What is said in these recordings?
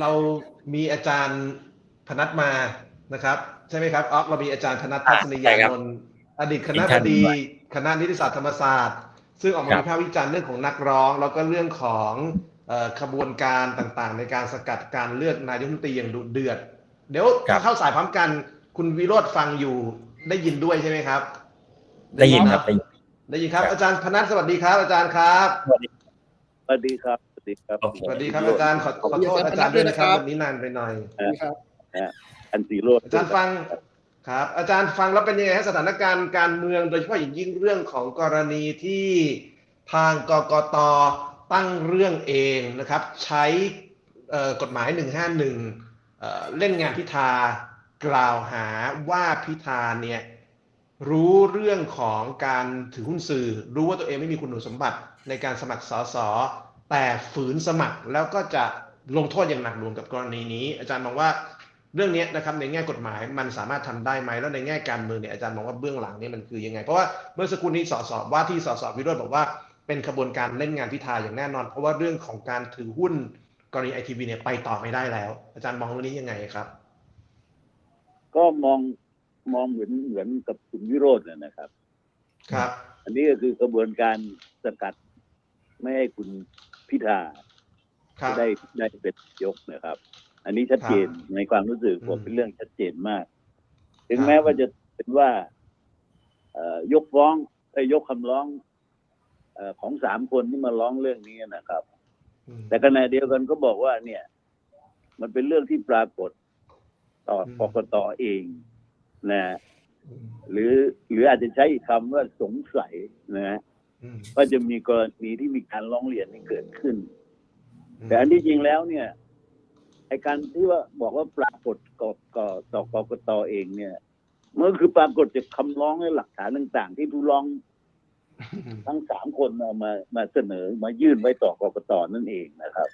เรามีอาจารย์พนัทมานะครับ ใช่ไหมครับออกเรามีอาจารย์ธนัททัศนียานนท์อดีตคณะบดีคณะนิติศาสตร์ธรรมศาสตร์ ซึ่งออกมาครับวิพากษ์วิจารณ์เรื่องของนักร้อง แล้วก็เรื่องของเอ่อขบวนการต่างๆ ในการสกัดการเลือกนายกรัฐมนตรีอย่างดุเดือด เดี๋ยวครับเข้าสายพร้อมกัน คุณวิโรธฟังอยู่ได้ยินด้วยใช่ไหมครับ ได้ยินครับ ได้ยินได้ยินครับครับ อาจารย์พนัทสวัสดีครับ อาจารย์ครับ สวัสดีครับสวัส ดีครับโอเคสวัสดีครับอาจารย์ขอขอโทษอาจารย์ด้วยนะครับวันนี้นานไปหน่อยครับอันสีโรดอาจารย์ฟังครับ อาจารย์ฟังแล้วเป็นยังไงฮะสถานการณ์การเมืองโดยเฉพาะอย่างยิ่งเรื่องของกรณีที่ทางกกตตั้งเรื่องเองนะครับ ใช้เอ่อกฎหมาย 151เอ่อเล่นงานพิธากล่าวหาว่าพิธาเนี่ยรู้เรื่องของการถือหุ้นสื่อ รู้ว่าตัวเองไม่มีคุณสมบัติในการสมัครสส แต่ฝืนสมัครแล้วก็จะลงโทษอย่างหนักหน่วงกับกรณีนี้ อาจารย์มองว่าเรื่องนี้นะครับในแง่กฎหมายมันสามารถทำได้ไหมแล้วในแง่การเมืองเนี่ยอาจารย์มองว่าเบื้องหลังเนี่ยมันคือยังไง เพราะว่าเมื่อสักครู่นี้สสว่าที่สสวิโรจน์บอกว่าเป็นขบวนการเล่นงานพิธาอย่างแน่นอน เพราะว่าเรื่องของการถือหุ้นกรณีไอทีวีเนี่ยไปต่อไม่ได้แล้ว อาจารย์มองเรื่องนี้ยังไงครับ ก็มองมองเหมือนเหมือนกับคุณวิโรจน์นะนะครับ ครับ อันนี้ก็คือกระบวนการสกัด ไม่ให้คุณ พิธาครับ ได้ได้เป็นนายกนะครับ อันนี้ชัดเจนในความรู้สึกผมอืมเป็นเรื่องชัดเจนมาก ถึงครับ แม้ว่าจะเป็นว่า เอ่อยกฟ้องเอ้ยยกคำร้อง เอ่อของสามคนที่มาร้องเรื่องนี้นะครับ อืม แต่ขณะเดียวกันก็บอกว่า เนี่ย มันเป็นเรื่องที่ปรากฏต่ออืมกกตเองนะอืมหรือหรืออาจจะใช้อีกคำว่าสงสัยนะฮะ อืมว่าจะมีกรณีที่มีการร้องเรียนนี้เกิดขึ้น แต่อันที่จริงแล้วเนี่ยไอการที่ว่าบอกว่าปรากฏกกต่อกกตเองเนี่ยมันก็คือปรากฏจากคำร้องและหลักฐานต่างๆ ที่ผู้ร้องทั้งสามคนเอามามาเสนอมายื่นไว้ต่อกกตนั่นเองนะครับ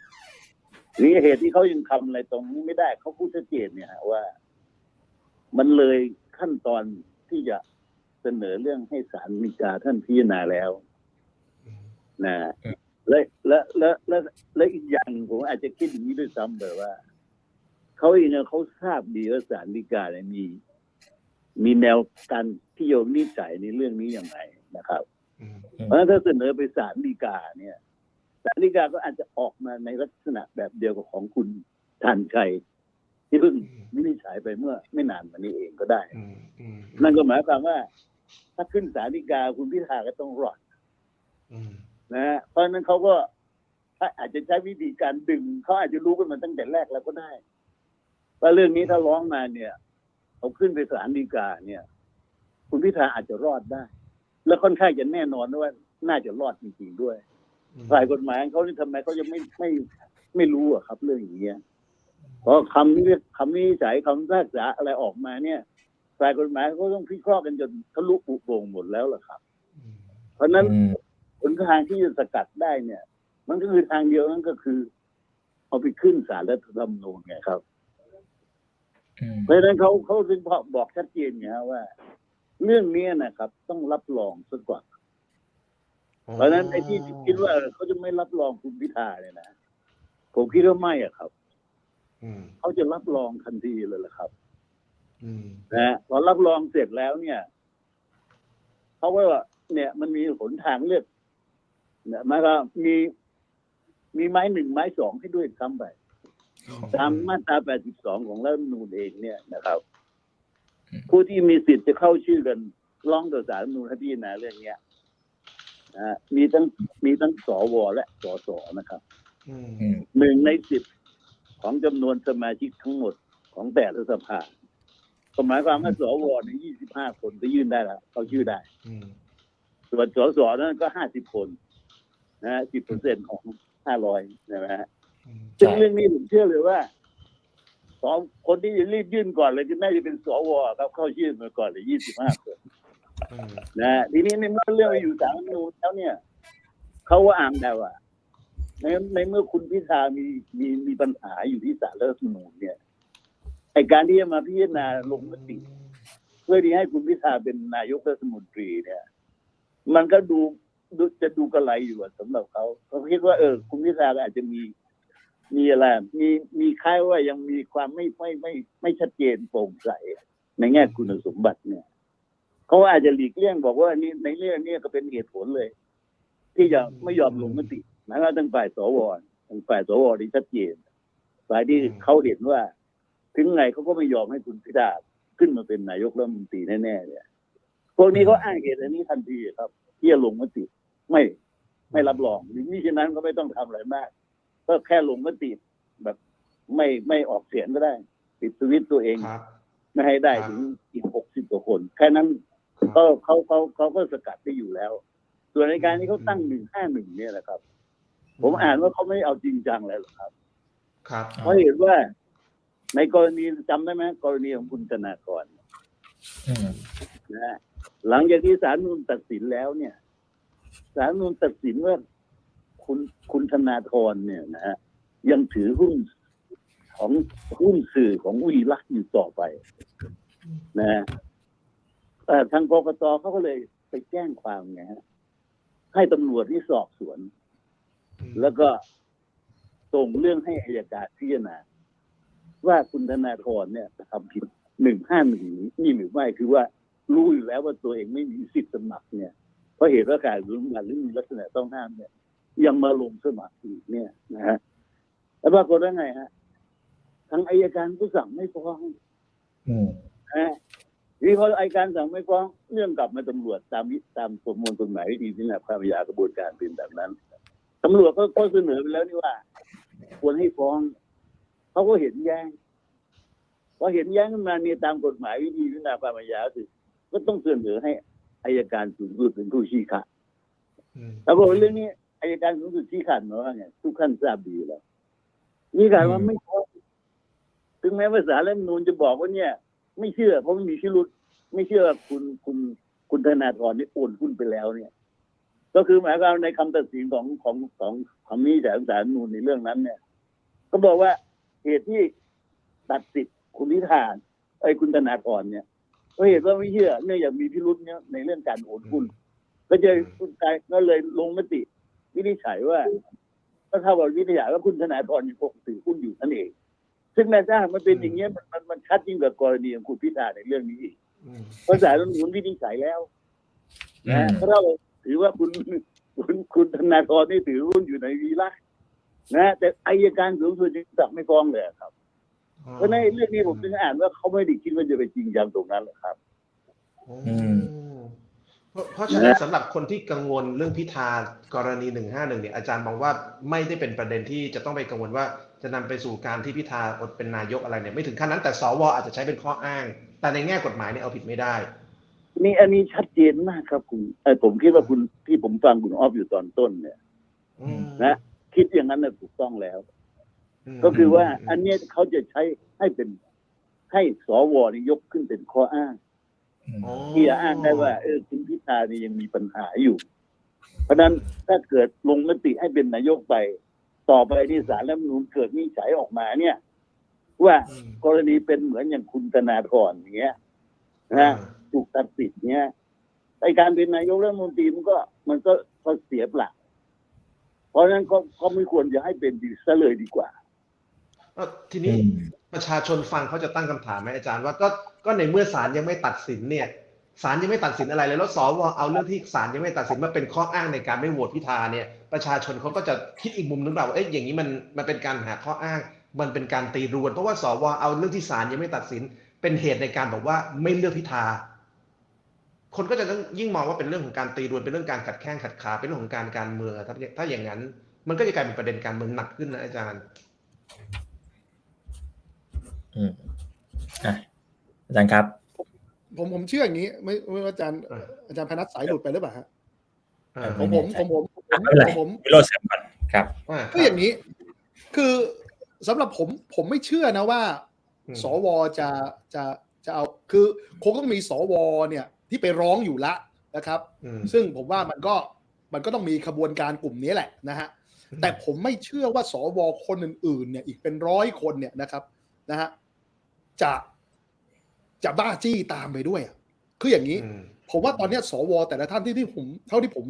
นี่เหตุที่เขายังทำอะไรตรงนี้ไม่ได้เขาพูดชัดเจนเนี่ยฮะว่า มันเลยขั้นตอนที่จะเสนอเรื่องให้ศาลฎีกาท่านพิจารณาแล้ว นะอืมและและและและและอีกอย่างหนึ่งผมอาจจะคิดอย่างนี้ด้วยซ้ำแบบว่าเขาเองเนี่ยเขาทราบดีว่าศาลฎีกาเนี่ยมี มีแนวการที่โยมนิสัยในเรื่องนี้อย่างไรนะครับอืมเพราะฉะนั้นถ้าเสนอไปศาลฎีกาเนี่ยศาลฎีกาก็อาจจะออกมาในลักษณะแบบเดียวกับของคุณทันชัยที่เพิ่งวินิจฉัยไปเมื่อ ไม่นานมานี้เองก็ได้อืมอืมนั่นก็หมายความว่า ถ้าขึ้นศาลฎีกาคุณพิธาก็ต้องรอดอืม นะฮะเพราะฉะนั้นเขาก็ถ้าอาจจะใช้วิธีการดึงเขาอาจจะรู้กันมาตั้งแต่แรกแล้วก็ได้ว่าเรื่องนี้ถ้าร้องมาเนี่ยเอาขึ้นไปศาลฎีกาเนี่ย คุณพิธาอาจจะรอดได้ และค่อนข้างจะแน่นอนว่าน่าจะรอดจริงๆด้วยฝ่ายกฎหมายเขานี่ทำไมเขาจะไม่ไม่ไม่รู้อะครับเรื่องอย่างเงี้ยเพราะคำนี้คำนี้ฉายคำพิพากษาอะไรออกมาเนี่ยฝ่ายกฎหมายเขาต้องพิเคราะห์กันจนทะลุปุโปร่งหมดแล้วล่ะครับอืมเพราะฉะนั้นอืม หนทางที่จะสกัดได้เนี่ย มันก็คือทางเดียวนั่นก็คือ เอาไปขึ้นศาลรัฐธรรมนูญไงครับเพราะฉะนั้นเขาเขาถึงบอกชัดเจนไงฮะว่า เรื่องนี้นะครับ ต้องรับรองซะก่อนเพราะนั้นไอ้ที่คิดว่าเขาจะไม่รับรองคุณพิธาเนี่ยนะผมคิดว่าไม่อะครับเขาจะรับรองทันทีเลยละครับนะพอรับรองเสร็จแล้วเนี่ยเขาก็ว่าเนี่ย มันมีหนทางเลือก นี่ยมันก็มีมีไม้หนึ่งไม้สองให้ด้วยซ้ำไปตามมาตรา 82 ของรัฐธรรมนูญเองเนี่ยนะครับอืมผู้ที่มีสิทธิ์จะเข้าชื่อกันร้องต่อศาลรัฐธรรมนูญให้พิจารณาเรื่องเนี้ยนะฮะมีทั้งมีทั้งสวและสสนะครับอืมอืมหนึ่งในสิบของจำนวนสมาชิกทั้งหมดของแต่ละสภาก็หมายความว่าสวในยี่สิบห้าคนก็ยื่นได้แล้วเขาชื่อได้อืมส่วนสสนั้นก็ห้าสิบคน นะฮะสิบเปอร์เซ็นของห้าร้อยนะฮะอืมซึ่งเรื่องนี้ผมเชื่อเลยว่าสองคนที่จะรีบยื่นก่อนเลยก็น่าจะเป็นสวครับเข้าชื่อมาก่อนเลยยี่สิบห้าคนอืมนะฮะทีนี้ในเมื่อเรื่องอยู่สารรัฐธรรมนูญแล้วเนี่ยเขาว่าอ่านได้ว่าในในเมื่อคุณพิธามีมีมีปัญหาอยู่ที่สารรัฐธรรมนูญเนี่ยไอการที่จะมาพิจารณาลงมติเพื่อที่ให้คุณพิธาเป็นนายกรัฐมนตรีเนี่ย มันก็ดูดู จะดูกระไรอยู่อะสำหรับเขาเขาคิดว่าเออ คุณพิธาก็อาจจะมี มีอะไรมีมีคล้ายว่ายังมีความไม่ไม่ไม่ไม่ชัดเจนโปร่งใสในแง่คุณสมบัติเนี่ยเขาอาจจะหลีกเลี่ยงบอกว่านี่ในเรื่องนี้ก็เป็นเหตุผลเลย ที่จะไม่ยอมลงมติหมายว่าทั้งฝ่ายสวทั้งฝ่ายสวที่ชัดเจนฝ่ายที่เขาเห็นว่า ถึงไงเขาก็ไม่ยอมให้คุณพิธาขึ้นมาเป็นนายกรัฐมนตรีแน่ๆเนี่ยพวกนี้เขาอ้างเหตุอันนี้ทันทีครับที่จะลงมติ ไม่ไม่รับรองมิฉะนั้นก็ไม่ต้องทำอะไรมาก ก็แค่ลงมติแบบไม่ไม่ออกเสียงก็ได้ ปิดสวิตช์ตัวเองครับไม่ให้ได้ครับถึงอีกหกสิบกว่าคน แค่นั้นครับก็เขาเขาเขาก็สกัดได้อยู่แล้ว ส่วนในการที่เขาตั้งหนึ่งห้าหนึ่งเนี่ยนะครับ ผมอ่านว่าเขาไม่เอาจริงจังแล้วหรอกครับ ครับเพราะเห็นว่า ในกรณีจำได้ไหมกรณีของคุณธนากรอืมนะฮะหลังจากที่ศาลรฐธรรมนูลตัดสินแล้วเนี่ย ศาลรฐธรรมนูลตัดสินว่าคุณคุณธนาธรเนี่ยนะฮะยังถือหุ้นของหุ้นสื่อของวีรักษ์อยู่ต่อไป นะฮะเอ่อทางกกตเขาก็เลยไปแจ้งความไงฮะให้ตำรวจที่สอบสวน แล้วก็ส่งเรื่องให้อายการพิจารณาว่าคุณธนาธรเนี่ยทำผิดหนึ่งห้าหนึ่งนี่หรือไม่คือว่ารู้อยู่แล้วว่าตัวเองไม่มีสิทธิ์สมัครเนี่ย เพราะเหตุว่าการรู้งานหรือมีลักษณะต้องห้ามเนี่ย ยังมาลงสมัครอีกเนี่ยนะฮะแล้วปรากฏว่าไงฮะทางอายการก็สั่งไม่ฟ้องอืมนะฮะทีนี้พออายการสั่งไม่ฟ้องเรื่องกลับมาตำรวจตามวิตามประมวลกฎหมายวิธีพิจารณาความอาญากระบวนการเป็นแบบนั้นตำรวจก็ก็เสนอไปแล้วนี่ว่า ควรให้ฟ้องเขาก็เห็นแย้งพอเห็นแย้งขึ้นมาเนี่ยตามกฎหมายวิธีพิจารณาความอาญาก็คือก็ต้องเสนอให้ อายการสูงสุดเป็นผู้ชี้ขาดอืมแล้วบอกว่าเรื่องนี้อายการสูงสุดชี้ขาดมาว่าไงทุกขั้นทราบดีอยู่แล้วนี่การว่าไม่ฟ้องถึงแม้ว่าสารรัฐธรรมนูญจะบอกว่าเนี่ย ไม่เชื่อ เพราะมันมีพิรุษไม่เชื่อว่าคุณคุณคุณธนาธรนี่โอนหุ้นไปแล้วเนี่ย ก็คือหมายความในคำตัดสินของของของคำนี้จากสารรัฐธรรมนูญในเรื่องนั้น เนี่ย ก็บอกว่าเหตุที่ตัดสิทธิ์คุณพิธาไอ้ยคุณธนาธรเนี่ย ก็เหตุว่าไม่เชื่อเนื่องจากมีพิรุษเนี่ยในเรื่องการโอนหุ้นก็จะก็เลยลงมติวินิจฉัยว่าก็เท่ากับวินิจฉัยว่าคุณธนาธรยังคงถือหุ้นอยู่นั่นเอง ซึ่งแม้ถ้ามันเป็นอย่างเงี้ยมันมันมันชัดยิ่งกว่ากรณีของคุณพิธาในเรื่องนี้อีกอืมเพราะสารรัฐธรรมนูญวินิจฉัยแล้วอืนะมเพราะเราถือว่าคุณคุณคุณธนาธรนี่ถือหุ้นอยู่ในวีระนะแต่อายการสูงสุดยังสั่งไม่ฟ้องเลยครับ เพราะในเรื่องนี้ผมจึงอ่านว่าเขาไม่ได้คิดว่าจะไปจริงจังตรงนั้นหรอกครับ อืมเพราะเพราะฉะนั้นสำหรับคนที่กังวลเรื่องพิธากรณีหนึ่งห้าหนึ่งเนี่ยอาจารย์มองว่าไม่ได้เป็นประเด็นที่จะต้องไปกังวลว่าจะนำไปสู่การที่พิธาอดเป็นนายกอะไรเนี่ยไม่ถึงขั้นนั้นแต่สวอาจจะใช้เป็นข้ออ้าง แต่ในแง่กฎหมายเนี่ยเอาผิดไม่ได้ นี่อันนี้ชัดเจนมากครับคุณเออผมคิดว่าคุณที่ผมฟังคุณออฟอยู่ตอนต้นเนี่ย อืมนะคิดอย่างนั้นนะถูกต้องแล้วม ก็คือว่าอันเนี้ยเขาจะใช้ให้เป็นให้สวนี่ยกขึ้นเป็นข้ออ้างอืมอ๋อที่จะอ้างได้ว่า เออคุณพิธานี่ยังมีปัญหาอยู่ เพราะฉะนั้นถ้าเกิดลงมติให้เป็นนายกไป ต่อไปที่ศาลรัฐธรรมนูญเกิดวินิจฉัยออกมาเนี่ย ว่าอืมกรณีเป็นเหมือนอย่างคุณธนาธรอย่างเงี้ยนะถูกตัดสิทธิ์เนี้ยไอการเป็นนายกรัฐมนตรีมันก็มันก็ก็เสียเปล่าเพราะฉะนั้นก็ก็ไม่ควรจะให้เป็นดีซะเลยดีกว่าเอ่อ ทีนี้ประชาชนฟังเขาจะตั้งคำถามไหมอาจารย์ว่าก็ก็ในเมื่อศาลยังไม่ตัดสินเนี่ยศาลยังไม่ตัดสินอะไรเลยแล้วสวเอาเรื่องที่ศาลยังไม่ตัดสินมาเป็นข้ออ้างในการไม่โหวตพิธาเนี่ยประชาชนเขาก็จะคิดอีกมุมนึงแบบว่าเอ๊ะอย่างนี้มันมันเป็นการหาข้ออ้าง มันเป็นการตีรวน เพราะว่าสวเอาเรื่องที่ศาลยังไม่ตัดสิน เป็นเหตุในการบอกว่าไม่เลือกพิธา คนก็จะต้องยิ่งมองว่าเป็นเรื่องของการตีรวนเป็นเรื่องการขัดแข้งขัดขาเป็นเรื่องของการการเมืองอะถ้าถ้าอย่างนั้น มันก็จะกลายเป็นประเด็นการเมืองหนักขึ้นนะอาจารย์ อืมอะอาจารย์ครับ ผมผมเชื่ออย่างนี้ ไม่ไม่ว่าอาจารย์เอออาจารย์พนัสสายหลุดไปหรือเปล่าฮะอ่าของผมของผมของผมไม่เป็นไรของผมวิโรจน์เสริมก่อนครับอ่าก็อย่างนี้ คือสำหรับผมผมไม่เชื่อนะว่าอืมสวจะจะจะเอาคือคงต้องมีสวเนี่ย ที่ไปร้องอยู่ละนะครับอืมซึ่งผมว่ามันก็มันก็ต้องมีขบวนการกลุ่มนี้แหละนะฮะแต่ผมไม่เชื่อว่าสวคนอื่นๆเนี่ยอีกเป็นร้อยคนเนี่ยนะครับนะฮะ จะจะบ้าจี้ตามไปด้วยอะคืออย่างนี้อืมผมว่าตอนเนี้ยสว แต่ละท่านที่ที่ผมเท่าที่ผม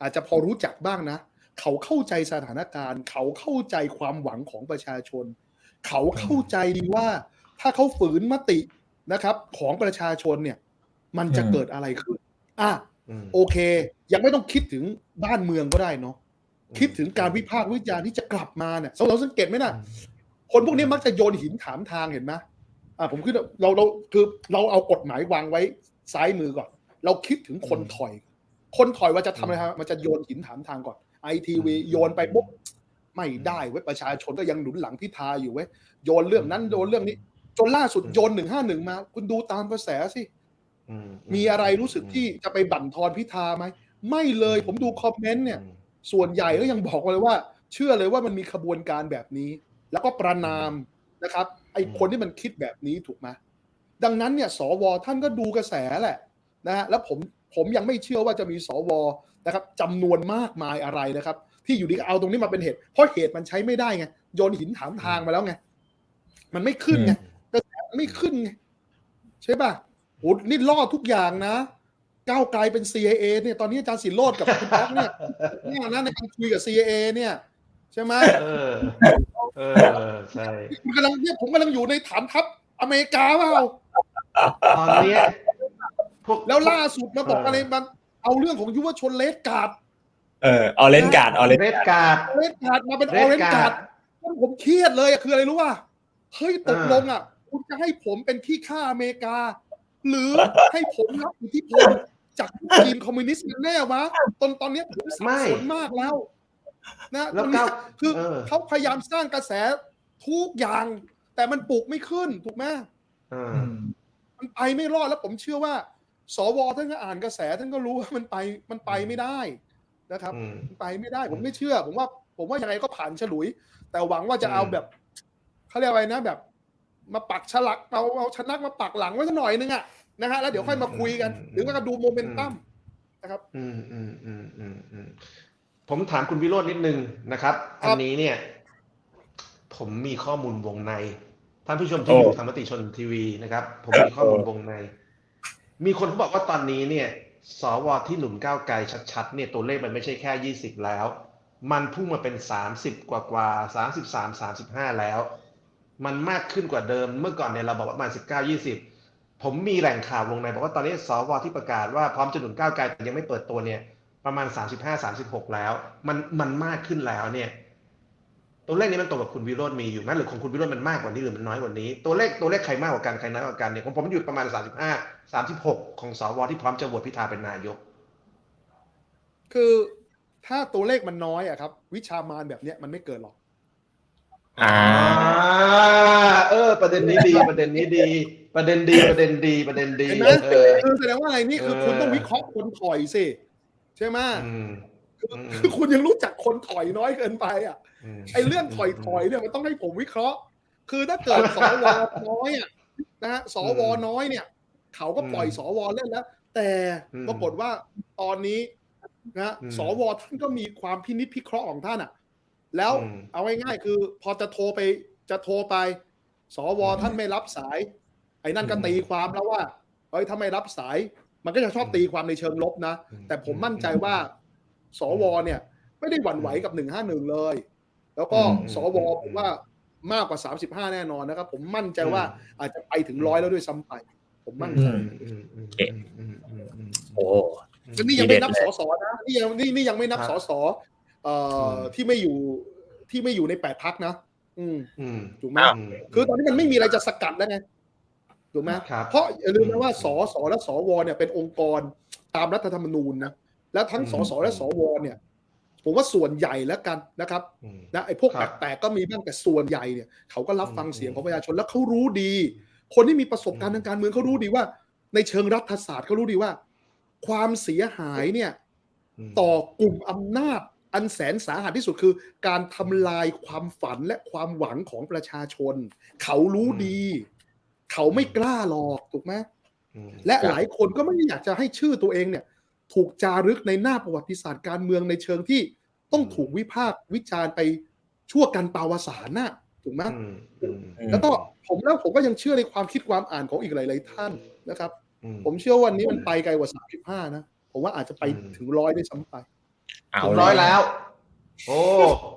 อาจจะพอรู้จักบ้างนะ เขาเข้าใจสถานการณ์ เขาเข้าใจความหวังของประชาชน เขาเข้าใจดีว่าถ้าเขาฝืนมตินะครับ ของประชาชนเนี่ย มันจะอืมเกิดอะไรขึ้น อะอืมโอเค ยังไม่ต้องคิดถึงบ้านเมืองก็ได้เนาะคิดถึงการวิพากษ์วิจารณ์ที่จะกลับมาเนี่ยเราสังเกตไหมนะคนพวกนี้มักจะโยนหินถามทางเห็นไหม อ่าผมคือเราเราคือเราเอากฎหมายวางไว้ซ้ายมือก่อน เราคิดถึงคนถอย คนถอยว่าจะทำอะไรฮะมันจะโยนหินถามทางก่อนไอทีวีโยนไปปุ๊บไม่ได้เว้ยประชาชนก็ยังหนุนหลังพิธาอยู่เว้ยโยนเรื่องนั้นโยนเรื่องนี้ จนล่าสุดโยนหนึ่งห้าหนึ่งมา คุณดูตามกระแสสิอืมมีอะไรรู้สึกที่จะไปบั่นทอนพิธาไหมไม่เลยผมดูคอมเมนต์เนี่ยอืมส่วนใหญ่ก็ยังบอกมาเลยว่า เชื่อเลยว่ามันมีขบวนการแบบนี้ แล้วก็ประนามนะครับ ไอ้คนที่มันคิดแบบนี้ถูกไหมดังนั้นเนี่ยสวท่านก็ดูกระแสแหละนะฮะแล้วผมผมยังไม่เชื่อว่าจะมีสวนะครับจำนวนมากมายอะไรนะครับ ที่อยู่ดีก็เอาตรงนี้มาเป็นเหตุ เพราะเหตุมันใช้ไม่ได้ไงโยนหินถามทางมาแล้วไงมันไม่ขึ้นไงกระแสมันไม่ขึ้นไงใช่ป่ะโหนี่ล่อทุกอย่างนะก้าวไกลเป็น CIA เนี่ยตอนนี้อาจารย์สิโรดกับคุณป๊อกเนี่ยเนี่ยนะในการคุยกับ CIA เนี่ย ใช่ไหมเออ เออ ใช่ผมกำลังเนี่ยผมกำลังอยู่ในฐานทัพอเมริกาเปล่าตอนเนี้ยพวกแล้วล่าสุดมาบอกอะไรมันเอาเรื่องของยุวชนเลสการ์ดเออออเรนการ์ดออเรนเรดการ์ดเลสการ์ดมาเป็นอ Red อเรน Guard การ์ดผมเครียดเลยอะคืออะไรรู้ป่ะเฮ้ยตกลงอะ คุณจะให้ผมเป็นที่ฆ่าอเมริกา หรือให้ผมรับอิทธิพลจากจีนคอมมิวนิสต์กันแน่วะตอนตอนเนี้ยผมสับสนมากแล้ว นะแล้วตอนเนี้ก้าวยคือเออเขาพยายามสร้างกระแสทุกอย่าง แต่มันปลูกไม่ขึ้นถูกไหมเออมันไปไม่รอดแล้วผมเชื่อว่า สวท่านก็อ่านกระแสท่านก็รู้ว่ามันไปมันไปไม่ได้นะครับอืมมันไปไม่ได้ผมไม่เชื่อ ผมว่า ผมว่ายังไงก็ผ่านฉลุย แต่หวังว่าจะเอาอืมแบบเขาเรียกอะไรนะแบบ มาปักฉลักเอาเอาชนะมาปักหลังไว้สักหน่อยนึงอะนะฮะแล้วเดี๋ยวค่อยมาคุยกัน หรือว่าก็ดูโมเมนตัมนะครับ อืมอืมอืมอืมอืม ผมถามคุณวิโรจน์นิดนึงนะครับครัอับนนี้เนี่ย ผมมีข้อมูลวงใน ท่านผู้ชมที่อยู่ทางมติชนทีวีนะครับ ผมมีข้อมูลวงใน มีคนเขาบอกว่าตอนนี้เนี่ย สวที่หนุนก้าวไกลชัดๆเนี่ยตัวเลขมันไม่ใช่แค่ยี่สิบแล้ว มันพุ่งมาเป็นสามสิบกว่ากว่าสามสิบสามสามสิบห้าแล้ว มันมากขึ้นกว่าเดิม เมื่อก่อนเนี่ยเราบอกว่าประมาณสิบเก้ายี่สิบผมมีแหล่งข่าววงใน บอกว่าตอนนี้สวที่ประกาศว่าพร้อมจะหนุนก้าวไกลแต่ยังไม่เปิดตัวเนี่ย ประมาณ 35 36 แล้ว มันมันมากขึ้นแล้วเนี่ย ตัวเลขนี้มันตรงกับคุณวิโรจน์มีอยู่ไหมหรือของคุณวิโรจน์มันมากกว่านี้หรือมันน้อยกว่านี้ ตัวเลขตัวเลขใครมากกว่ากันใครน้อยกว่ากันเนี่ยของผมอยู่ประมาณ 35 36 ของสวที่พร้อมจะโหวตพิธาเป็นนายก คือถ้าตัวเลขมันน้อยอะครับ วิชามารแบบเนี้ยมันไม่เกิดหรอกอ่าเออ ประเด็นนี้ดีประเด็นนี้ดี ประเด็นดีประเด็นดีประเด็นดีเห็นไหมเออ คือแสดงว่าอะไรนี่คือเออคุณต้องวิเคราะห์คนถอยสิ ใช่ไหมอืมคืออืมคือคุณยังรู้จักคนถอยน้อยเกินไป อะมไอ้เรื่องถอยถอยๆเนี่ยมันต้องให้ผมวิเคราะห์ คือถ้าเกิดสวน้อยอะนะฮะสวน้อยเนี่ย เขาก็ปล่อยสวเล่นแล้ว แต่ปรากฏว่าตอนนี้นะสวท่านก็มีความพินิจพิเคราะห์ของท่านอะ แล้วเอาง่ายๆคือพอจะโทรไปจะโทรไป สวท่านไม่รับสาย ไอ้นั่นก็ตีความแล้วว่าเฮ้ยถ้าไม่รับสาย มันก็จะชอบตีความในเชิงลบนะ แต่ผมมั่นใจว่าสวเนี่ย ไม่ได้หวั่นไหวกับหนึ่งห้าหนึ่งเลย แล้วก็อืมสวผมว่ามากกว่าสามสิบห้าแน่นอนนะครับ ผมมั่นใจว่าอาจจะไปถึงร้อยแล้วด้วยซ้ำไป ผมมั่นอืใจมอืมอืมอืมอืมอืมโอ้แล้วนี่ยังไม่นับสสนะนี่ยังนี่นี่ยังไม่นับครับสสเอ่ออมที่ไม่อยู่ที่ไม่อยู่ในแปดพักนะ อืมอืมถูกไหมอืมคือตอนนี้มันไม่มีอะไรจะสกัดแล้วไง ถูกไหมครับเพราะอย่าลืมนะว่าสสและสวเนี่ยเป็นองค์กรตามรัฐธรรมนูญนะแล้วทั้งอืมสสและสวเนี่ยผมว่าส่วนใหญ่แล้วกันนะครับอืมนะไอ้พวกครับแปลกๆก็มีบ้างแต่ส่วนใหญ่เนี่ยเขาก็รับฟังอืมเสียงของประชาชนแล้วเขารู้ดี คนที่มีประสบการณ์อืมทางการเมืองเขารู้ดีว่า ในเชิงรัฐศาสตร์เขารู้ดีว่า ความเสียหายเนี่ยมต่อกลุ่มอำนาจอันแสนสาหัสที่สุดคือ การทำลายความฝันและความหวังของประชาชน เขารู้ดี เขาไม่กล้าหรอกถูกไหมอืมและหลายคนก็ไม่ได้อยากจะให้ชื่อตัวเองเนี่ย ถูกจารึกในหน้าประวัติศาสตร์การเมืองในเชิงที่ต้องถูกวิพากษ์วิจารณ์ไปชั่วกันปาวสารน่ะถูกไหมอืมอืมแล้วก็ผมแล้วผมก็ยังเชื่อในความคิดความอ่านของอีกหลาย ๆ ท่านนะครับอืมผมเชื่อว่าวันนี้มันไปไกลกว่า35นะ ผมว่าอาจจะไปอืมถึงร้อยด้วยซ้ำไปเอาถึงร้อยแล้ว โอ้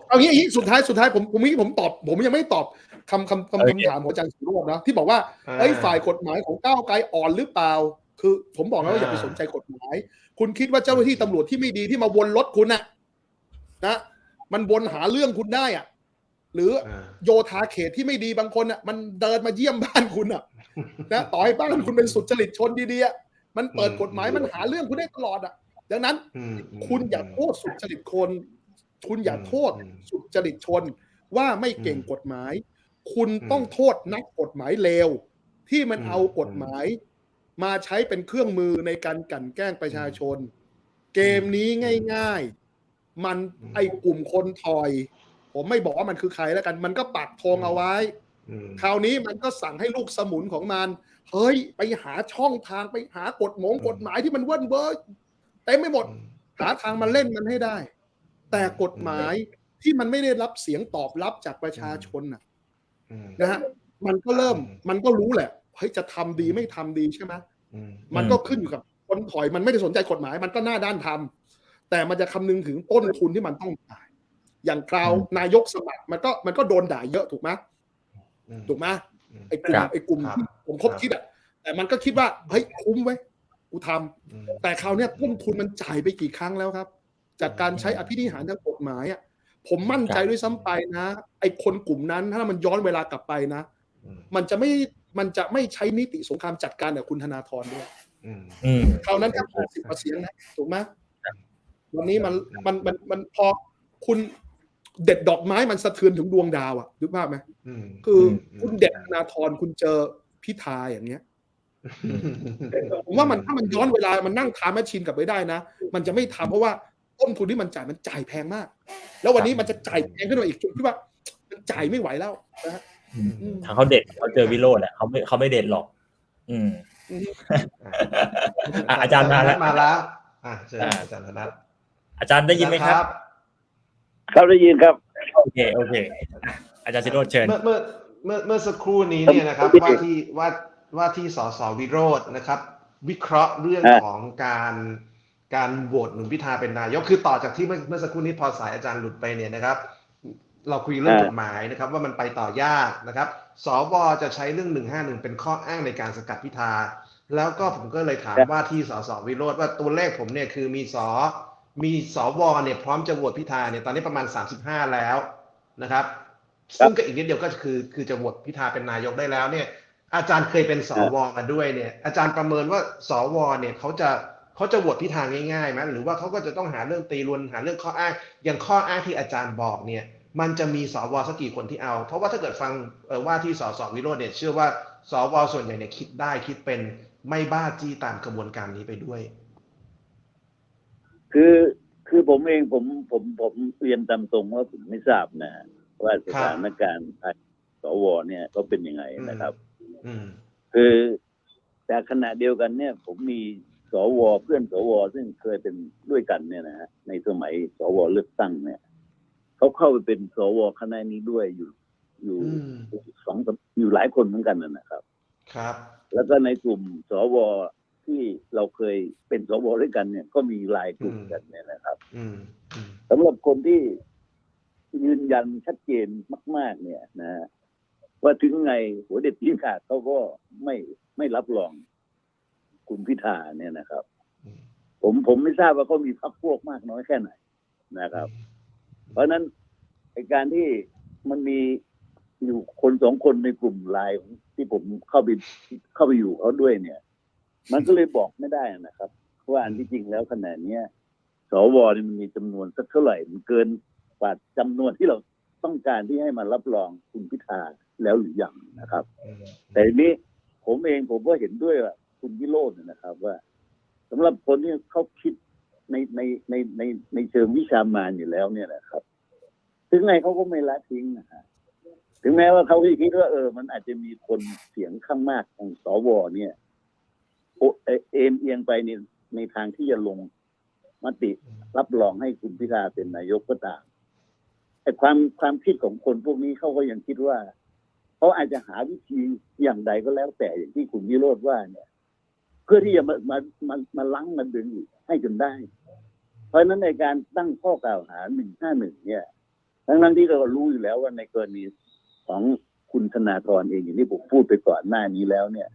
เอางี้อย่างนี้สุดท้ายสุดท้ายผมผมนี้ผมตอบ ผมยังไม่ตอบ คำคำคำโอเคคำถามของอาจารย์สุโรจน์นะที่บอกว่าไอ้ยฝ่ายกฎหมายของก้าวไกลอ่อนหรือเปล่า คือ ผมบอกแล้วว่าอย่าไปสนใจกฎหมาย คุณคิดว่าเจ้าหน้าที่ตำรวจที่ไม่ดีที่มาวนรถคุณน่ะนะมันวนหาเรื่องคุณได้อะ หรืออ่าโยธาเขตที่ไม่ดีบางคนอะ มันเดินมาเยี่ยมบ้านคุณอะนะต่อให้บ้านคุณเป็นสุจริตชนดีๆอะมันเปิดกฎหมายมันหาเรื่องคุณได้ตลอดอะ ดังนั้นอืมมคุณอย่าโทษสุจริตคน คุณอย่าโทษอืมสุจริตชนว่าไม่เก่งอืมกฎหมาย คุณอืมต้องโทษนักกฎหมายเลวที่มันอืมเอากฎหมาย มาใช้เป็นเครื่องมือในการกลั่นแกล้งประชาชน เกมนี้ง่าย ๆ มันอืมไอ้กลุ่มคนถอย ผมไม่บอกว่ามันคือใครแล้วกัน มันก็ปักธงเอาไว้อืมคราวนี้มันก็สั่งให้ลูกสมุนของมัน เฮ้ย ไปหาช่องทางไปหากฎหมงอืมกฎหมายที่มันเวิ้นเว้ยเต็มไม่หมด หาทางมาเล่นมันให้ได้ แต่กฎหมายที่มันไม่ได้รับเสียงตอบรับจากประชาชนนะอืม นะฮะมันก็เริ่มอืมมันก็รู้แหละเฮ้ยจะทำดีไม่ทำดีใช่ไหมอืมมันก็ขึ้นอยู่กับคนถอยมันไม่ได้สนใจกฎหมาย มันก็หน้าด้านทำแต่มันจะคำนึงถึงต้นทุนที่มันต้องจ่าย อย่างคราวอืมนายกสมัครมันก็มันก็โดนด่าเยอะถูกไหมอืมถูกไหมอืมไอ้กลุ่คมรับไอ้กลุ่มครับที่ผมคบคิดอะแต่มันก็คิดว่าเฮ้ยคุ้มไว้ยกูทำอืมแต่คราวเนี้ยต้นทุนมันจ่ายไปกี่ครั้งแล้วครับ จากการใช้อภินิหารทางกฎหมายอะ ผมมั่นใจด้วยซ้ำไปนะ ไอ้คนกลุ่มนั้นถ้ามันย้อนเวลากลับไปนะอืมมันจะไม่มันจะไม่ใช้นิติสงครามจัดการกับคุณธนาธรด้วยอืมอืมคราวนั้นแค่หกสิบเสียงนะถูกไหมวันนี้มันมันมันมันพอคุณเด็ดดอกไม้มันสะเทือนถึงดวงดาวอะนึกภาพไหมอืมคืออมคุณเด็ดธนาธรคุณเจอพิธาอย่างเงี้ยผมว่ามันถ้ามันย้อนเวลามันนั่งทาแมชชีนกลับไปได้นะ มันจะไม่ทำเพราะว่า ต้นทุนที่มันจ่ายมันจ่ายแพงมาก แล้ววันนี้มันจะจ่ายแพงขึ้นมาอีกจนที่ว่า มันจ่ายไม่ไหวแล้วนะฮะอืมทางเขาเด็ดเขาเจอวิโรจน์อะเขาไม่เขาไม่เด็ดหรอก อืมอะอาจารย์มาแล้วมาแล้วอะเชิญอาจารย์ธนัทอาจารย์ได้ยินไหมครับครับได้ยินครับโอเคโอเคอะอาจารย์สิโรจน์เชิญเมื่อเมื่อเมื่อเมื่อสักครู่นี้เนี่ยนะครับว่าที่ว่าว่าที่สสวิโรจน์นะครับ วิเคราะห์เรื่องฮะของการ การโหวตหนุนพิธาเป็นนายกคือต่อจากที่เมื่อเมื่อสักครู่นี้พอสายอาจารย์หลุดไปเนี่ยนะครับ เราคุยเรื่องกฎหมายนะครับ ว่ามันไปต่อยากนะครับสวจะใช้เรื่องหนึ่งห้าหนึ่งเป็นข้ออ้างในการสกัดพิธา แล้วก็ผมก็เลยถามว่าที่สสวิโรจน์ว่าตัวเลขผมเนี่ยคือมีสมีสวเนี่ยพร้อมจะโหวตพิธาเนี่ยตอนนี้ประมาณ 35 แล้วนะครับ ซึ่งก็อีกนิดเดียวก็คือคือจะโหวตพิธาเป็นนายกได้แล้วเนี่ย อาจารย์เคยเป็นสวมาด้วยเนี่ย อาจารย์ประเมินว่าสวเนี่ยเขาจะ เขาจะโหวตพิธาง่ายๆไหมหรือว่าเขาก็จะต้องหาเรื่องตีรวนหาเรื่องข้ออ้างอย่างข้ออ้างที่อาจารย์บอกเนี่ย มันจะมีสวสักกี่คนที่เอา เพราะว่าถ้าเกิดฟังเอ่อว่าที่สสวิโรจน์เนี่ยเชื่อว่าสวส่วนใหญ่เนี่ยคิดได้คิดเป็นไม่บ้าจี้ตามกระบวนการนี้ไปด้วย คือคือผมเองผมผมผมเรียนตามตรงว่าผมไม่ทราบนะว่าสถานการณ์สวเนี่ยก็เป็นยังไงนะครับ อืมคือแต่ขณะเดียวกันเนี่ย ผมมี สวเพื่อนสวซึ่งเคยเป็นด้วยกันเนี่ยนะฮะในสมัยสวเลือกตั้งเนี่ยเขาเข้าไปเป็นสวคณะนี้ด้วยอยู่ อยู่อืมสองสามอยู่หลายคนเหมือนกันนะนะครับ ครับ แล้วก็ในกลุ่มสวที่เราเคยเป็นสวด้วยกันเนี่ย ก็มีหลายกลุ่มกันเนี่ยนะครับอืมอืมสำหรับคนที่ยืนยันชัดเจนมาก ๆ เนี่ยนะฮะว่าถึงไงหัวเด็ดที่ขาดเขาก็ไม่ไม่รับรอง คุณพิธาเนี่ยนะครับอืมผมผมไม่ทราบว่าเขามีพักพวกมากน้อยแค่ไหนนะครับ เพราะฉะนั้นไอการที่มันมีอยู่คนสองคนในกลุ่มไลน์ที่ผมเข้าไปเข้าไปอยู่เขาด้วยเนี่ย มันก็เลยบอกไม่ได้นะครับว่าอันที่จริงแล้วขณะเนี้ยสวเนี่ยมันมีจำนวนสักเท่าไหร่มันเกินกว่าจำนวนที่เราต้องการที่ให้มารับรองคุณพิธาแล้วหรือยังนะครับอืมแต่ทีนี้ผมเองผมก็เห็นด้วยว่า คุณวิโรจน์นะครับ ว่าสำหรับคนที่เขาคิดในในในในในเชิงวิชามานอยู่แล้วเนี่ยนะครับ ถึงไงเขาก็ไม่ละทิ้งนะฮะถึงแม้ว่าเขาจะคิดว่าเออ มันอาจจะมีคนเสียงข้างมากของสวเนี่ยโอเอเอ็นเอียงไปในในทางที่จะลงมติรับรองให้คุณพิธาเป็นนายกก็ตามแต่ความความคิดของคนพวกนี้เขาก็ยังคิดว่าเขาอาจจะหาวิธีอย่างใดก็แล้วแต่อย่างที่คุณวิโรธว่าเนี่ย เพื่อที่จะมามามามาลังมาดึงให้จนได้ เพราะฉะนั้นในการตั้งข้อกล่าวหาหนึ่งห้าหนึ่งเนี่ย ทั้งนั้นที่เรารู้อยู่แล้วว่าในกรณีของคุณธนาธรเองอย่างที่ผมพูดไปก่อนหน้านี้แล้วเนี่ย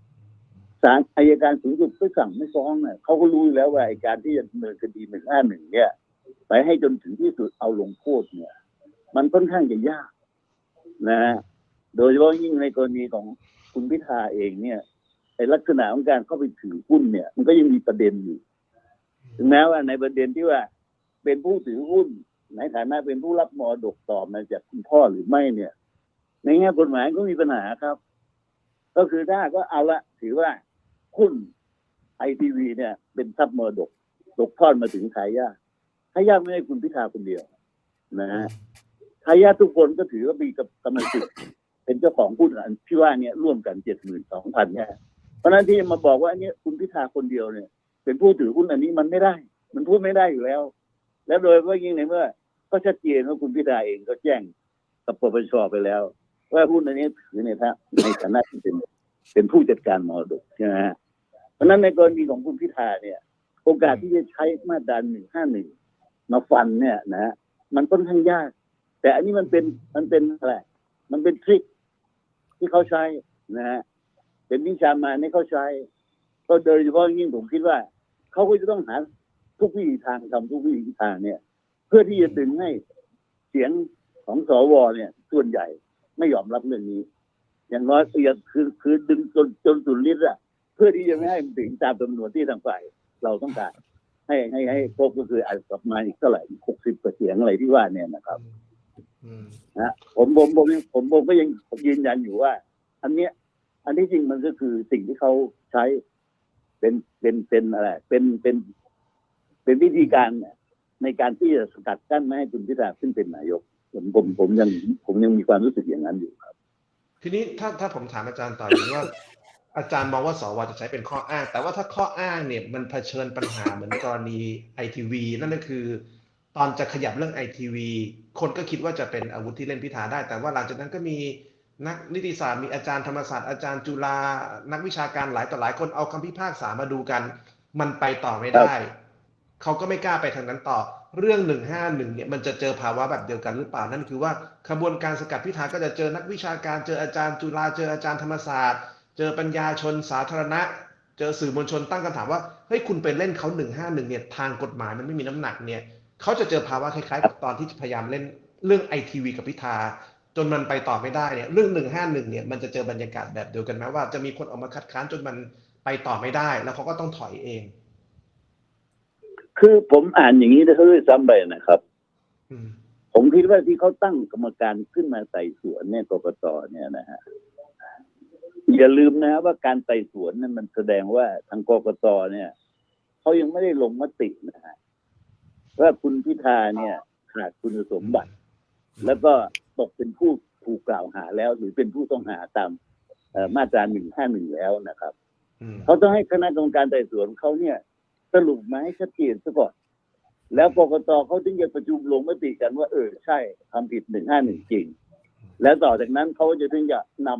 ศาลอายการสูงสุดก็สั่งไม่ฟ้องเนี่ยเขาก็รู้อยู่แล้วว่าไอการที่จะดำเนินคดีหนึ่งห้าหนึ่งเนี่ย ไปให้จนถึงที่สุดเอาลงโทษเนี่ย มันค่อนข้างจะยากนะฮะโดยเฉพาะยิ่งในกรณีของคุณพิธาเองเนี่ย ลักษณะของการเข้าไปถือหุ้นเนี่ย มันก็ยังมีประเด็นอยู่ ถึงแม้ว่าในประเด็นที่ว่า เป็นผู้ถือหุ้น ในฐานะเป็นผู้รับมรดกต่อมาจากคุณพ่อหรือไม่เนี่ย ในแง่กฎหมายก็มีปัญหาครับ ก็คือถ้าก็เอาละถือว่าหุ้นไอทีวีเนี่ย เป็นทรัพย์มรดกตกทอดมาถึงทายาททายาทไม่ใช่คุณพิธาคนเดียว นะฮะทายาททุกคนก็ถือว่ามีกำลังสิทธิ์เป็นเจ้าของหุ้นอันที่ว่าเนี่ยร่วมกันเจ็ดหมื่นสองพันเนี่ย เพราะฉะนั้นที่มาบอกว่าอันนี้คุณพิธาคนเดียวเนี่ย เป็นผู้ถือหุ้นอันนี้มันไม่ได้ มันพูดไม่ได้อยู่แล้ว แล้วโดยเฉพาะยิ่งในเมื่อ ก็ชัดเจนว่าคุณพิธาเองก็แจ้งกับปปชไปแล้ว ว่าหุ้นอันนี้ถือในฐานะในฐานะที่เป็นเป็นผู้จัดการมรดกใช่ไหมฮะเพราะฉะนั้นในกรณีของคุณพิธาเนี่ย โอกาสที่จะใช้มาตราหนึ่งห้าหนึ่งมาฟันเนี่ยนะฮะมันค่อนข้างยาก แต่อันนี้มันเป็นมันเป็นอะไรมันเป็นทริคที่เขาใช้นะฮะ เป็นวิชามารที่เขาใช้ก็โดยเฉพาะยิ่งผมคิดว่าเขาก็จะต้องหาทุกวิธีทางทำทุกวิธีทางเนี่ย เพื่อที่จะดึงให้เสียงของสวเนี่ย ส่วนใหญ่ไม่ยอมรับเรื่องนี้ อย่างน้อยก็ยังคือคือดึงจนจนสุดฤทธิ์อะเพื่อที่จะไม่ให้มันถึงตามจำนวนที่ทางฝ่ายเราต้องการ ให้ให้ให้ครบก็คืออาจจะประมาณอีกเท่าไหร่หกสิบเสียงอะไรที่ว่าเนี่ยนะครับอืมนะผมผมผมยังผมผมก็ยังยืนยันอยู่ว่า อันเนี้ย อันที่จริงมันก็คือสิ่งที่เขาใช้เป็นเป็นเป็นอะไรเป็นเป็นเป็นวิธีการในการที่จะสกัดกั้นไม่ให้คุณพิธาขึ้นเป็นนายกผมผมผมยังผมยังมีความรู้สึกอย่างนั้นอยู่ครับ ทีนี้ถ้าถ้าผมถามอาจารย์ต่ออย่างนี้ว่า อาจารย์มองว่าสวจะใช้เป็นข้ออ้าง แต่ว่าถ้าข้ออ้างเนี่ยมันเผชิญปัญหาเหมือนกรณีไอทีวีนั่นก็คือ ตอนจะขยับเรื่องไอทีวีคนก็คิดว่าจะเป็นอาวุธที่เล่นพิธาได้ แต่ว่าหลังจากนั้นก็มี นักนิติศาสตร์มีอาจารย์ธรรมศาสตร์อาจารย์จุฬานักวิชาการหลายต่อหลายคนเอาคำพิพากษามาดูกัน มันไปต่อไม่ได้ เขาก็ไม่กล้าไปทางนั้นต่อ เรื่องหนึ่งห้าหนึ่งเนี่ยมันจะเจอภาวะแบบเดียวกันหรือเปล่านั่นคือว่าขบวนการสกัดพิธาก็จะเจอนักวิชาการเจออาจารย์จุฬาเจออาจารย์ธรรมศาสตร์ เจอปัญญาชนสาธารณะ เจอสื่อมวลชนตั้งคำถามว่าเฮ้ยคุณไปเล่นเขาหนึ่งห้าหนึ่งเนี่ยทางกฎหมายมันไม่มีน้ำหนักเนี่ยเขาจะเจอภาวะคล้ายๆกับตอนที่พยายามเล่นเรื่องไอทีวีกับพิธา จนมันไปต่อไม่ได้เนี่ยเรื่องหนึ่งห้าหนึ่งเนี่ยมันจะเจอบรรยากาศแบบเดียวกันไหมว่าจะมีคนออกมาคัดค้านจนมันไปต่อไม่ได้ แล้วเขาก็ต้องถอยเอง คือผมอ่านอย่างนี้ด้วยซ้ำไปนะครับอืมผมคิดว่าที่เขาตั้งกรรมการขึ้นมาไต่สวนเนี่ยกกตเนี่ยนะฮะอย่าลืมนะว่าการไต่สวนนั้นมันแสดงว่าทางกกตเนี่ยเขายังไม่ได้ลงมตินะฮะว่าคุณพิธาเนี่ยขาดคุณสมบัติ แล้วก็ ตกเป็นผู้ถูกกล่าวหาแล้ว หรือเป็นผู้ต้องหาตามเอ่อมาตราหนึ่งห้าหนึ่งแล้วนะครับอืมเขาต้องให้คณะกรรมการไต่สวนเขาเนี่ย สรุปมาให้ชัดเจนซะก่อน แล้วกกตเขาถึงจะประชุมลงมติกันว่า เออใช่ทำผิดหนึ่งห้าหนึ่งจริง แล้วต่อจากนั้นเขาจะถึงจะน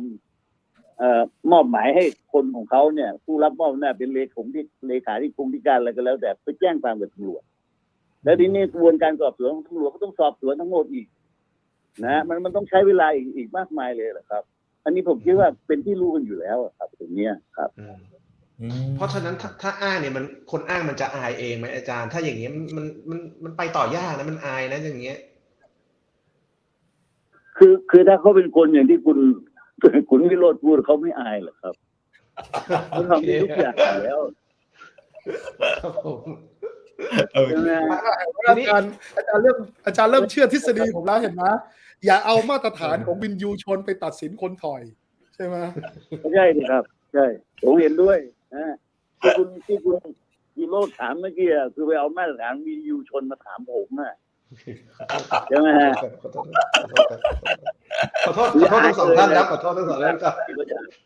ำเอ่อมอบหมายให้คนของเขาเนี่ย ผู้รับมอบหน้าจเป็นเลขาที่เลขาที่คุมธิการอะไรก็แล้ว แต่ไปแจ้งความกับตำรวจแล้วทีนี้กระบวนการสอบสวนของตำรวจก็ต้องสอบสวนทั้งหมดอีก นะมันมันต้องใช้เวลาอีกอีกมากมายเลยแหละครับ อันนี้ผมคิดว่าเป็นที่รู้กันอยู่แล้วอะครับตรงเนี้ยครับอืมอืมเพราะฉะนั้นถ้าถ้าอ้างเนี่ยมันคนอ้างมันจะอายเองไหมอาจารย์ ถ้าอย่างเงี้ยมันมันมันมันไปต่อยากนะมันอายนะอย่างเงี้ย คือคือถ้าเขาเป็นคนอย่างที่คุณคุณวิโรธพูดเขาไม่อายหรอกครับเขาทำได้ทุกอย่างอยู่แล้ว ครับผมโอเคใช่ไหมอาจารย์อาจารย์เริ่มอาจารย์เริ่มเชื่อทฤษฎีผมแล้วเห็นไหมอย่าเอามาตรฐานของวินยูชนไปตัดสินคนถอย ใช่ไหมไม่ใช่ดิครับ ใช่ผมเห็นด้วยนะที่คุณที่คุณวิโรธถามเมื่อกี้อะคือไปเอามาตรฐานวียูชนมาถามผมอะใช่ไหมฮะขอโทษขอโทษทั้งสองท่านครับขอโทษทั้งสองท่านครับ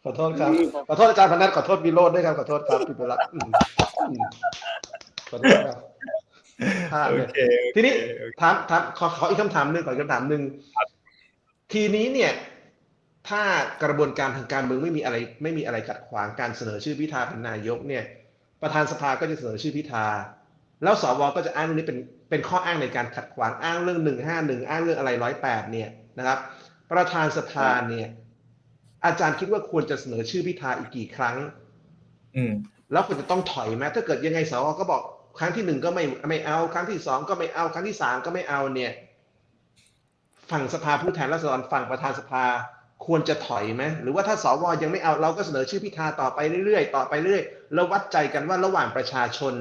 ขอโทษครับขอโทษอาจารย์พนัทขอโทษวิโรจน์ด้วยครับขอโทษครับผิดไปละอืมอืม ขอโทษครับพลาดโอเลยเคทีนี้โอเคถามถามขอขออีกคำถามหนึ่งก่อนคำถามหนึ่งทีนี้เนี่ย ถ้ากระบวนการทางการเมืองไม่มีอะไร ไม่มีอะไรขัดขวางการเสนอชื่อพิธาเป็นนายกเนี่ย ประธานสภาก็จะเสนอชื่อพิธา แล้วสวก็จะอ้างเรื่องนี้เป็นเป็นข้ออ้างในการขัดขวางอ้างเรื่องหนึ่งห้าหนึ่งอ้างเรื่องอะไรร้อยแปดเนี่ยนะครับ ประธานสภาเนี่ย อาจารย์คิดว่าควรจะเสนอชื่อพิธาอีกกี่ครั้ง อืมแล้วควรจะต้องถอยไหมถ้าเกิดยังไงสวก็บอก ครั้งที่หนึ่งก็ไม่ไม่เอา ครั้งที่สองก็ไม่เอา ครั้งที่สามก็ไม่เอาเนี่ย ฝั่งสภาผู้แทนราษฎรฝั่งประธานสภาควรจะถอยไหมหรือว่าถ้าสวยังไม่เอาเราก็เสนอชื่อพิธาต่อไปเรื่อยๆต่อไปเรื่อยแล้ววัดใจกันว่าระหว่างประชาชน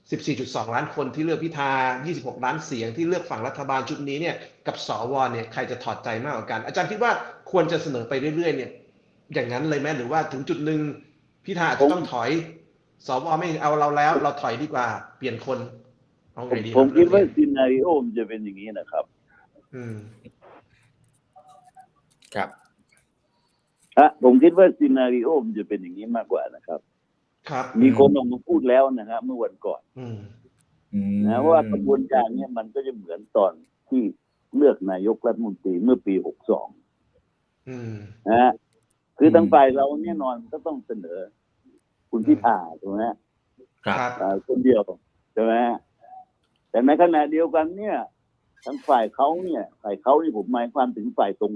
14.2 ล้านคนที่เลือกพิธา 26 ล้านเสียงที่เลือกฝั่งรัฐบาลชุดนี้เนี่ยกับสวเนี่ยใครจะถอดใจมากกว่ากัน อาจารย์คิดว่าควรจะเสนอไปเรื่อยๆเนี่ยอย่างนั้นเลยไหมหรือว่าถึงจุดหนึ่งพิธาอาจจะต้องถอย สวไม่เอาเราแล้ว เราถอยดีกว่า เปลี่ยนคนเอาผไงมดีผมคิดว่ารับซีนารีโอมันจะเป็นอย่างนี้นะครับ อืม ครับอะผมคิดว่าซีนารีโอมันจะเป็นอย่างนี้มากกว่านะครับ ครับ มีคนออกมาพูดแล้วนะฮะเมื่อวันก่อน อืมอืมนะว่ากระบวนการเนี่ยมันก็จะเหมือนตอนที่เลือกนายกรัฐมนตรีเมื่อปี62อืมนะฮะคือทางฝ่ายเราแน่นอนก็ต้องเสนอ คุณพิธาถูกไหมครับครับอ่าคนเดียวใช่ไหมแต่ในขณะเดียวกันเนี่ยทางฝ่ายเขาเนี่ยฝ่ายเขานี่ผมหมายความถึงฝ่ายตรง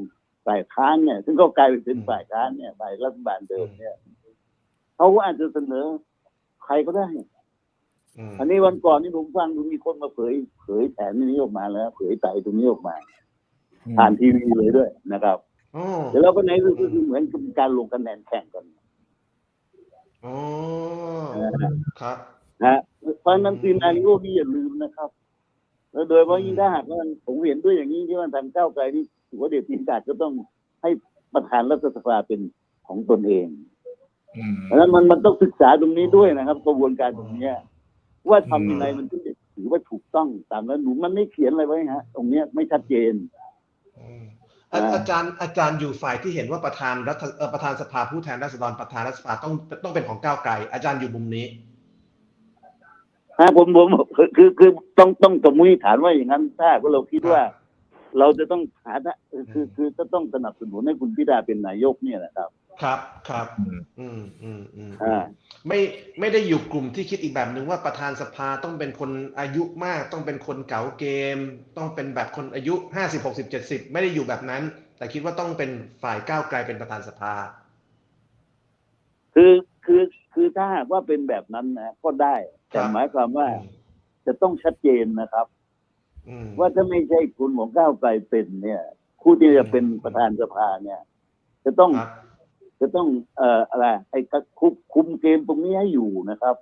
ฝ่ายค้านเนี่ยซึ่งก็กลายเป็นเป็นฝ่ายค้านเนี่ยฝ่ายรัฐบาลเดิมเนี่ยเขาก็อาจจะเสนอใครก็ได้อืมอันนี้วันก่อนนี่ผมฟังดูมีคนมาเผย เผยแผนนี้ออกมาแล้ว เผยไตตรงนี้ออกมาผ่านทีวีเลยด้วยนะครับโอ้แล้วเราก็ในที่สุดคือเหมือนกับการลงคะแนนแข่งกัน โอ้ครับ นะฮะเพราะฉะนั้นซีนาริโอนี่อย่าลืมนะครับ แล้วโดยเฉพาะยิ่งถ้าหากว่าผมเห็นด้วยอย่างนี้ที่ว่าทางก้าวไกลนี่ถือว่าเด็ดทีมกาดก็ต้องให้ประธานรัฐสภาเป็นของตนเอง อืม เพราะฉะนั้นมันมันต้องศึกษาตรงนี้ด้วยนะครับ กระบวนการตรงเนี้ย ว่าทำยังไงมันถึงจะถือว่าถูกต้องตามรัฐธรรมนูญมันไม่เขียนอะไรไว้ฮะ ตรงเนี้ยไม่ชัดเจนอืม อาอาจารย์อาจารย์อยู่ฝ่ายที่เห็นว่าประธานรัฐเอ่อประธานสภาผู้แทนราษฎรประธานรัฐสภาต้องต้องเป็นของก้าวไกล อาจารย์อยู่มุมนี้ฮะผมผมคือคือคือต้องต้องสมมติฐานว่าอย่างนั้นถ้าว่าเราคิดว่า เราจะต้องหานะคือคือคือจะต้องสนับสนุนให้คุณพิธาเป็นนายกเนี่ยนะครับ ครับครับอืมอืมอืมอืมอ่าไม่ไม่ได้อยู่กลุ่มที่คิดอีกแบบหนึ่งว่าประธานสภาต้องเป็นคนอายุมาก ต้องเป็นคนเก๋าเกม ต้องเป็นแบบคนอายุห้าสิบหกสิบเจ็ดสิบไม่ได้อยู่แบบนั้น แต่คิดว่าต้องเป็นฝ่ายก้าวไกลเป็นประธานสภา คือคือคือถ้าหากว่าเป็นแบบนั้นนะก็ได้แต่ครับหมายความว่าจะต้องชัดเจนนะครับอืมว่าถ้าไม่ใช่คุณของก้าวไกลเป็นเนี่ยผู้ที่จะเป็นประธานสภาเนี่ย จะต้องครับ จะต้องเอ่ออะไรไอ้คุมคุมเกมตรงนี้ให้อยู่นะครับ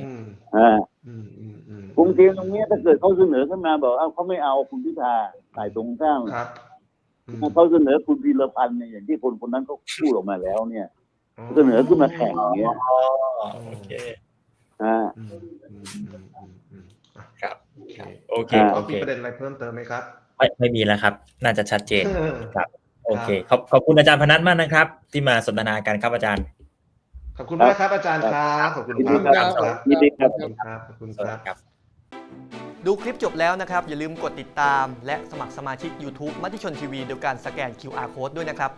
อืมอ่าอืมอืมอืมคุมเกมตรงนี้ถ้าเกิดเขาเสนอขึ้นมาบอกเอาเขาไม่เอาคุณพิธาฝ่ายตรงข้ามครับอืมเขาเสนอคุณพีรพันธ์เนี่ยอย่างที่คนคนนั้นเขาพูดออกมาแล้วเนี่ยเสนอขึ้นมาแข่งอย่างเงี้ยอ๋อโอเคอ่าอืมอืมอืมอืมอืมอะครับโอเคโอเคอ่าโอมีเคประเด็นอะไรเพิ่มเติมไหมครับ ไม่ไม่มีแล้วครับ น่าจะชัดเจนเออครับ โอเคขอบขอบคุณอาจารย์พนัทมากนะครับ ที่มาสนทนากันครับอาจารย์ ขอบคุณมากครับอาจารย์ครับขอบคุณยินคดีรับครับครับยินดีครับขอบคุณครับขอบคุณสควัสรับดีครับดูคลิปจบแล้วนะครับ อย่าลืมกดติดตาม และสมัครสมาชิก YouTube มติชนทีวีโดยการสแกน QR Code ด้วยนะครับ